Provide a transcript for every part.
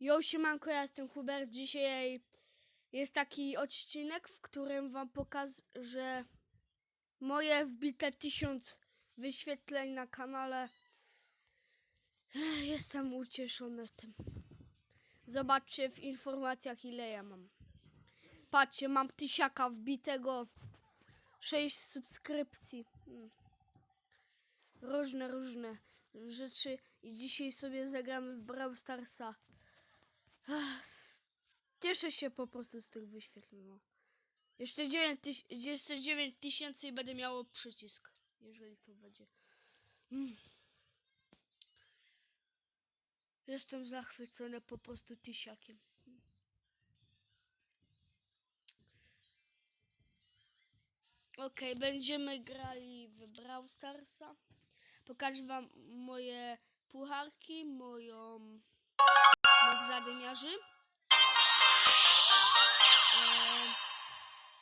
Jo, siemanko, ja jestem Hubert. Dzisiaj jest taki odcinek, w którym wam pokażę moje wbite tysiąc wyświetleń na kanale. Jestem ucieszony tym. Zobaczcie w informacjach ile ja mam. Patrzcie, mam tysiaka wbitego, 6 subskrypcji. Mm. Różne, różne rzeczy i dzisiaj sobie zagramy w Brawl Starsa. Cieszę się po prostu z tych wyświetleń. Jeszcze 9, tyś- jeszcze 9 tysięcy i będę miało przycisk, jeżeli to będzie. Mm. Jestem zachwycony po prostu tysiakiem. Okej, będziemy grali w Brawl Starsa. Pokażę wam moje pucharki, moją moich zadymiarzy. E,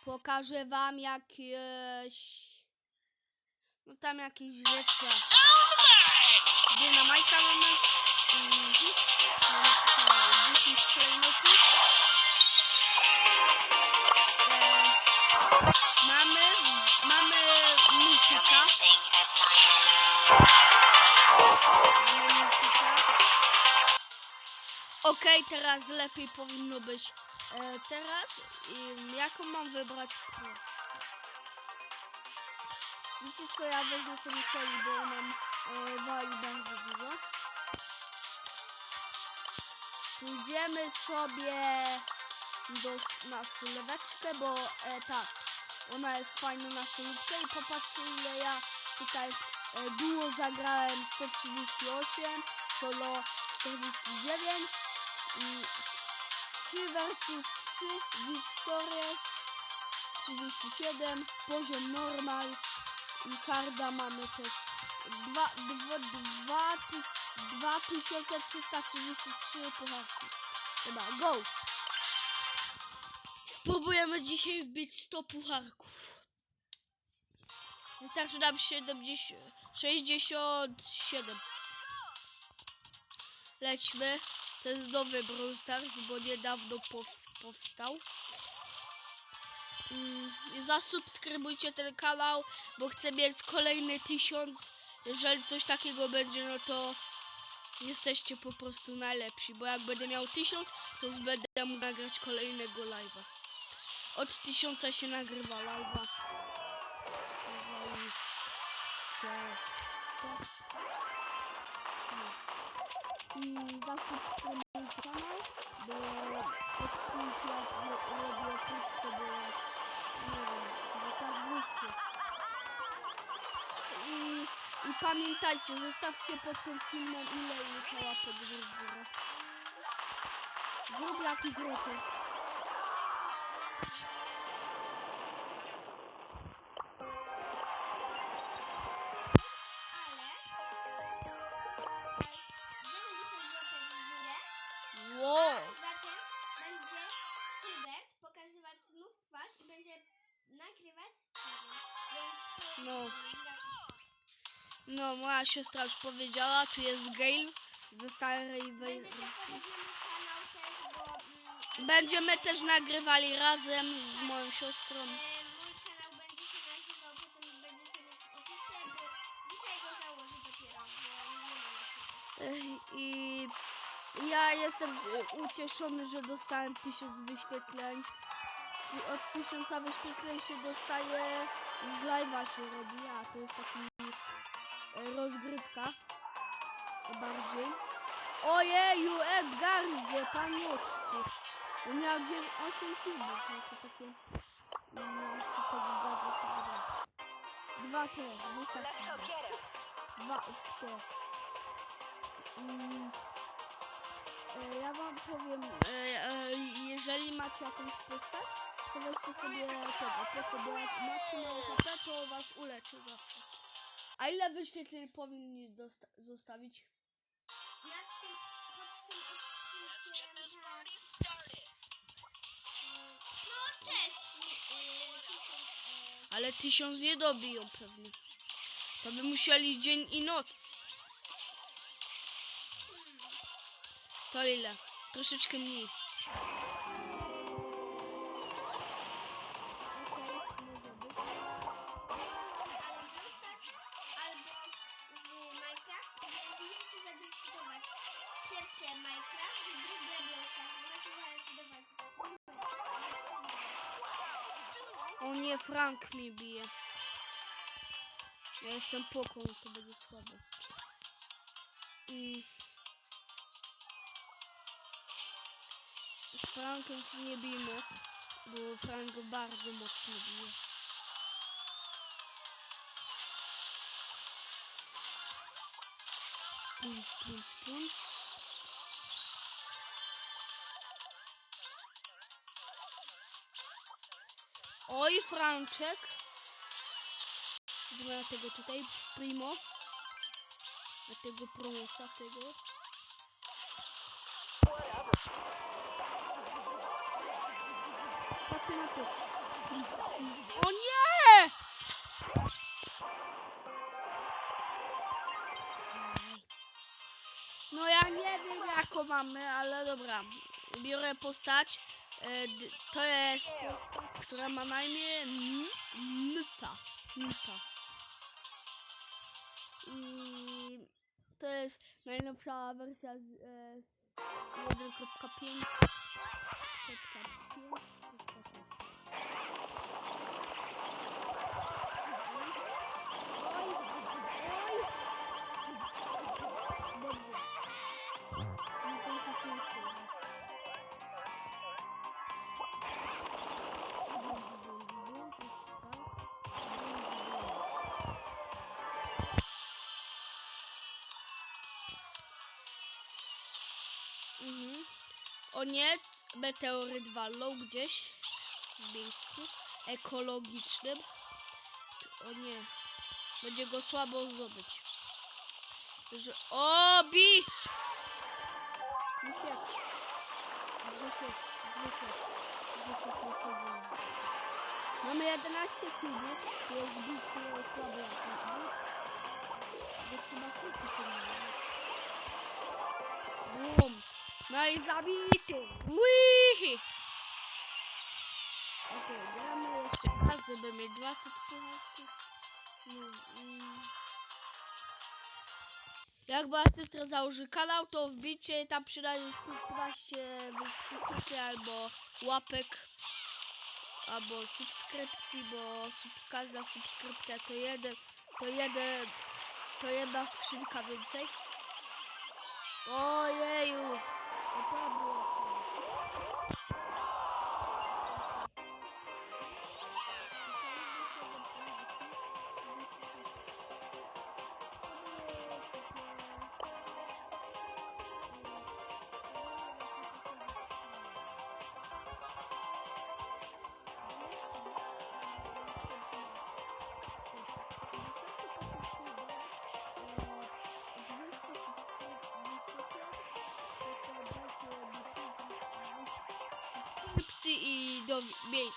pokażę wam jakieś no tam jakieś rzeczy. Dynamajka mamy. Mhm. Mamy tutaj 10 klejnotów. Teraz lepiej powinno być. E, teraz im, jaką mam wybrać proszę. Wiecie co, ja wezmę sobie soli, bo nam e, wali bardzo dużo. Pójdziemy sobie do, na suleweczkę, bo e, tak, ona jest fajna na solówkę i popatrzcie ile ja tutaj e, duo zagrałem 138, solo 49 i 3 versus 3 Victorious 37 poziom normal i harda mamy też 2, 2, 2, 2333 pucharki. Dobra, go! Spróbujemy dzisiaj wbić 100 pucharków. Wystarczy nam 70, 67. Lećmy. To jest nowy Brawl Stars, bo niedawno pow, powstał. Mm, zasubskrybujcie ten kanał, bo chcę mieć kolejny tysiąc. Jeżeli coś takiego będzie, no to jesteście po prostu najlepsi, bo jak będę miał tysiąc, to już będę mógł nagrać kolejnego live'a. Od tysiąca się nagrywa live'a. I zasubskrybujcie kanał, bo odcinki jak ro- robię krótko, bo nie wiem, bo tak wyszło. I, I pamiętajcie, zostawcie pod tym filmem ile ile łapek w górę. Zrób jakiś rekord. Wow! Zatem będzie Hubert pokazywać znów twarz i będzie nagrywać z twarzą. Więc to jest No. no. moja siostra już powiedziała, tu jest Gale ze starej wersji. zapowiedniony kanał też, bo mm, Będziemy też nagrywali razem z moją siostrą. e, mój kanał będzie się nazywał, potem będziecie mieć w opisie, bo dzisiaj go założę dopiero, bo nie mam jeszcze. Ech, I ja jestem ucieszony, że dostałem tysiąc wyświetleń. I Od tysiąca wyświetleń się dostaje, już live'a się robi, a to jest taki rozgrywka bardziej. Ojeju, Edgardzie, panieczku. On miał 9, 8 filmów, no to takie... No, jeszcze tego gadżetu dobra. Dwa te, wystarczy. Dwa te. Mm, ja wam powiem, e, e, jeżeli macie jakąś postać, to weźcie sobie tego, po bo jak macie mało HP, to was uleczy zawsze. A ile wyświetleń powinni zostawić? Nad tym, pod tym odcinkiem, tak. Mm, No też y, tysiąc. Y, Ale tysiąc nie dobiją pewnie. To by musieli dzień i noc. To ile? Troszeczkę mniej. Pierwsze Minecraft, drugie zadecydować. O nie, Frank mnie bije. Ja jestem poką, to będzie słabo. Frankiem nie bijmy, bo Frank bardzo mocno bije. Plums, plums, plums. Oj, Franczek. Na tego tutaj, Primo. Na tego promosa, tego. Na to. O nie! No ja nie wiem jaką mamy, ale dobra. Biorę postać. E, To jest postać, która ma na imię Nta. Nta. To jest najnowsza wersja z, e, z 1.5. Mhm. O nie, meteoryt walnął gdzieś w miejscu ekologicznym. O nie, będzie go słabo zdobyć. Że... O, bi! Grzesiek, Grzesiek, Grzesiek, Grzesiek nie chodzi. Mamy 11 klubów, jest bitwy słaby jakiś, no. Bo trzeba kupić Bum! No i zabity! Wihi! Okej, gramy jeszcze raz, żeby mieć 20 punktów. Mm, mm. Jak was siostra założy kanał, to wbijcie tam przynajmniej 15 wyświetleń albo łapek, albo subskrypcji, bo sub, każda subskrypcja to jeden, to jeden, to jedna skrzynka więcej. Ojeju! No subskrypcji i do, miej,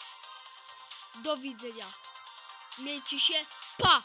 do widzenia. Miejcie się, pa!